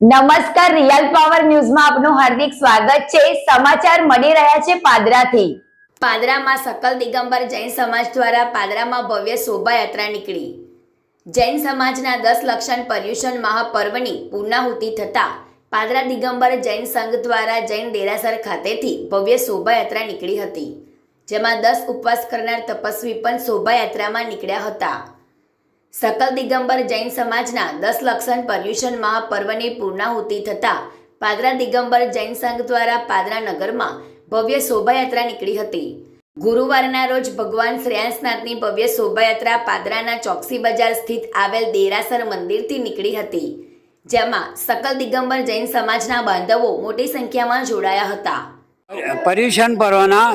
નમસ્કાર, real power ન્યૂઝમાં આપનું હાર્દિક સ્વાગત છે. સમાચાર મળી રહ્યા છે પાદરાથી. પાદરામાં સકલ દિગંબર જૈન સમાજ દ્વારા પાદરામાં ભવ્ય શોભાયાત્રા નીકળી. જૈન સમાજના દસ લક્ષણ પર્યુષણ મહાપર્વની પૂર્ણાહુતિ થતા પાદરા દિગંબર જૈન સંઘ દ્વારા જૈન દેરાસર ખાતેથી ભવ્ય શોભાયાત્રા નીકળી હતી, જેમાં દસ ઉપવાસ કરનાર તપસ્વી પણ શોભાયાત્રામાં નીકળ્યા હતા. સકલ દિગંબર જૈન સમાજના દસ લક્ષણ પર્યુષણ મહાપર્વની પૂર્ણાહુતિ થતા પાદરા દિગંબર જૈન સંઘ દ્વારા પાદરા નગરમાં ભવ્ય શોભાયાત્રા નીકળી હતી. ગુરુવારના રોજ ભગવાન શ્રેયાંસનાથની ભવ્ય શોભાયાત્રા પાદરાના ચોકસી બજાર સ્થિત આવેલ દેરાસર મંદિરથી નીકળી હતી, જેમાં સકલ દિગંબર જૈન સમાજના બાંધવો મોટી સંખ્યામાં જોડાયા હતા. પર્યુષણ પર્વના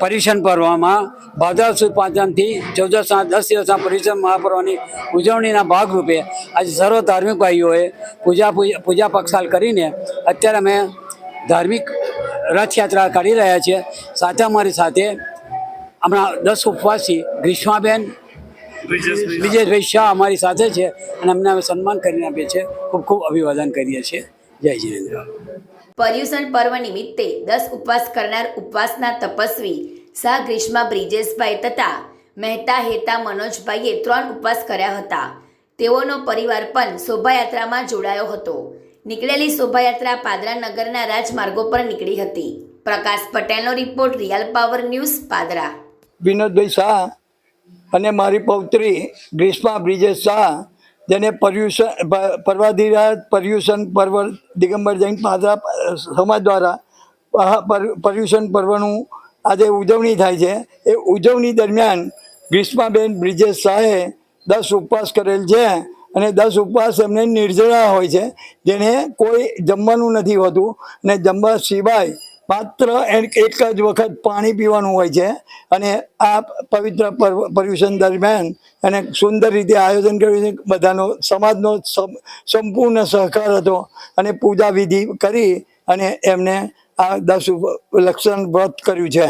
પર્યુષણ પર્વમાં ભાદરવા સુદ પાંચમથી ચૌદસના દસ દિવસના પર્યુષણ મહાપર્વની ઉજવણીના ભાગરૂપે આજે સર્વ ધાર્મિક ભાઈઓએ પૂજા પૂજા પૂજા પક્ષાલ કરીને અત્યારે અમે ધાર્મિક રથયાત્રા કરી રહ્યા છીએ. સાથે અમારી સાથે હમણાં દસ ઉપવાસી ગ્રીષ્માબેન વિજયભાઈ શાહ અમારી સાથે છે અને અમને અમે સન્માન કરીને આપીએ છીએ. ખૂબ ખૂબ અભિવાદન કરીએ છીએ. જય જીનેન્દ્ર. પર્યુષણ પર્વ નિમિત્તે દસ ઉપવાસ કરનાર ઉપવાસના તપસ્વી શાહ ગ્રીષ્મા બ્રિજેશભાઈ તથા મહેતા હેતા મનોજભાઈએ ત્રણ ઉપવાસ કર્યા હતા. તેઓનો પરિવાર પણ શોભાયાત્રામાં જોડાયો હતો. નીકળેલી શોભાયાત્રા પાદરા નગરના રાજમાર્ગો પર નીકળી હતી. પ્રકાશ પટેલનો report real power news Padra. Vinodbhai Shah અને મારી પૌત્રી ગ્રીષ્મા બ્રિજેશ શાહ, જેને પર્યુષણ પર્વાધિરાજ પર્યુષણ પર્વ, દિગંબર જૈન પાદરા સમાજ દ્વારા પર્યુષણ પર્વનું આજે ઉજવણી થાય છે. એ ઉજવણી દરમિયાન ગ્રીષ્માબેન બ્રિજેશ શાહે દસ ઉપવાસ કરેલ છે અને દસ ઉપવાસ એમને નિર્જળા હોય છે. જેને કોઈ જમવાનું નથી હોતું અને જમવા સિવાય માત્ર એક જ વખત પાણી પીવાનું હોય છે. અને આ પવિત્ર પર્યુષણ દરમિયાન એને સુંદર રીતે આયોજન કર્યું છે. બધાનો સમાજનો સંપૂર્ણ સહકાર હતો અને પૂજા વિધિ કરી અને એમને આ દસ લક્ષણ વ્રત કર્યું છે.